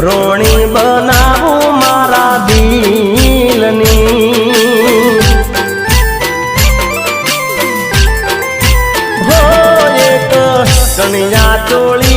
રોણી બનાવું મારા દિલની. હો એક કણિયા ચોળીમાં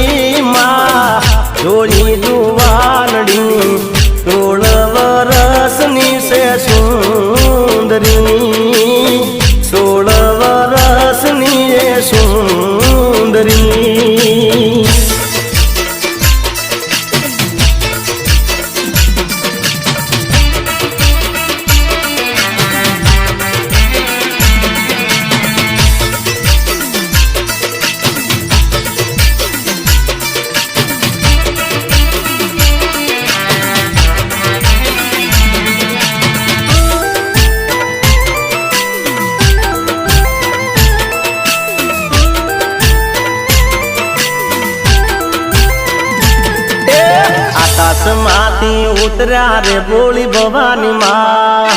આકાશમાંથી ઉતર્યા રે બોલી ભવાની માં.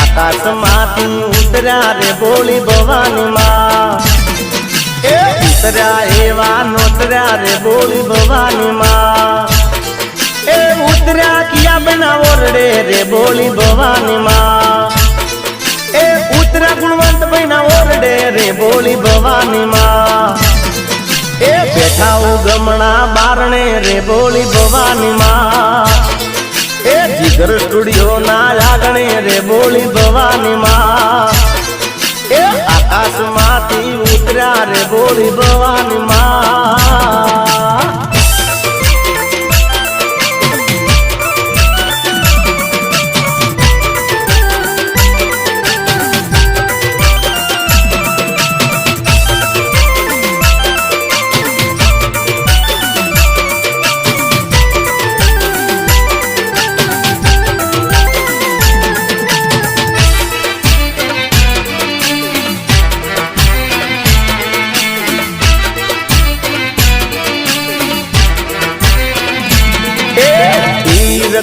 આકાશમાંથી ઉતર્યા રે બોલી ભવાની માં. ઉતર્યા એવા નોતર્યા રે બોલી ભવાની માં. એ ઉતર્યા કિયા બના ઓરડે રે બોલી ભવાની માં. એ ઉતરા ગુણવંત ભાઈના ઓરડે રે બોલી ભવાની માં એ બેઠા ઉગમણા બારણે રે બોલી ભવાની માં એ જીગર સ્ટુડિયો ના લાગણે રે બોલી ભવાની માં એ આકાશમાંથી ઉતર્યા રે બોલી ભવાની માં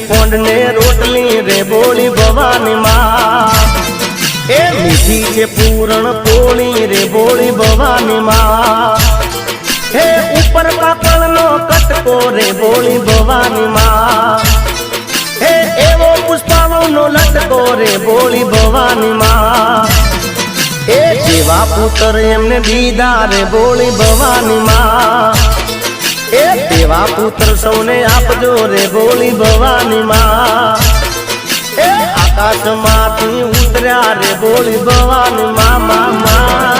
કોંડ ને રોટલી રે બોલી ભવાની માં એ મીઠી છે પૂરણ પોળી રે બોલી ભવાની માં હે ઉપર પાપડ નો કટકો રે બોલી ભવાની માં હે એવો પુષ્પાવળ નો લટકો રે બોલી ભવાની માં એ જેવા પુત્ર એમને દીધા રે બોલી ભવાની માં એ તેવા પુત્ર સૌને આપજો રે બોલી ભવાની માં. એ આકાશમાંથી ઉતર્યા રે બોલી ભવાની મા મા.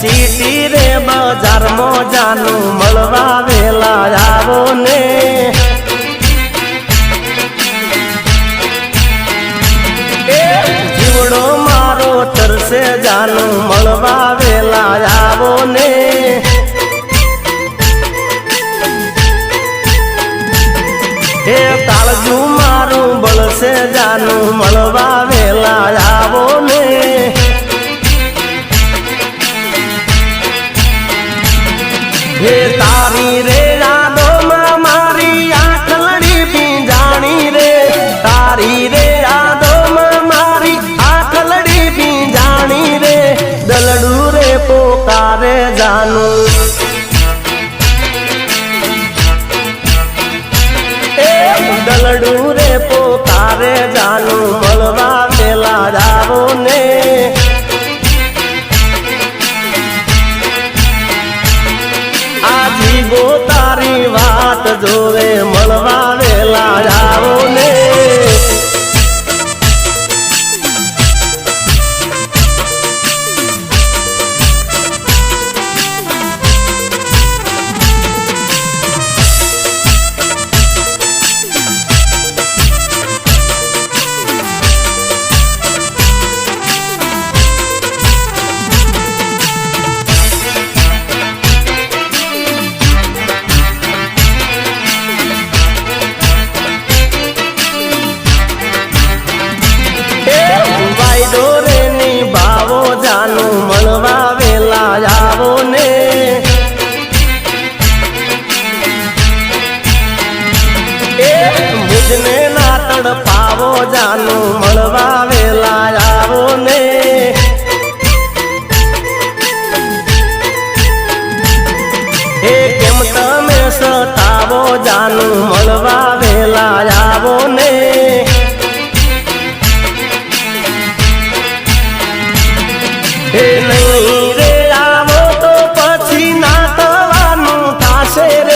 સીટી રે બજાર જાનું મળવા વેલા આવો ને. જીવડો મારો તરસે જાનું મળવા વેલા આવો ને. એ તાળજુ મારું બળસે જાનું મળવા વેલા આવો ને. હે તારી રે યાદોમાં મારી આંખ લડી પીંજાણી રે. તારી રે યાદોમાં મારી આંખ લડી પીંજાણી રે. દલડું રે પોકારે જાનું. દલડું રે પોકારે જાનું. મળવા ગો તારી વાત જોવે મળવા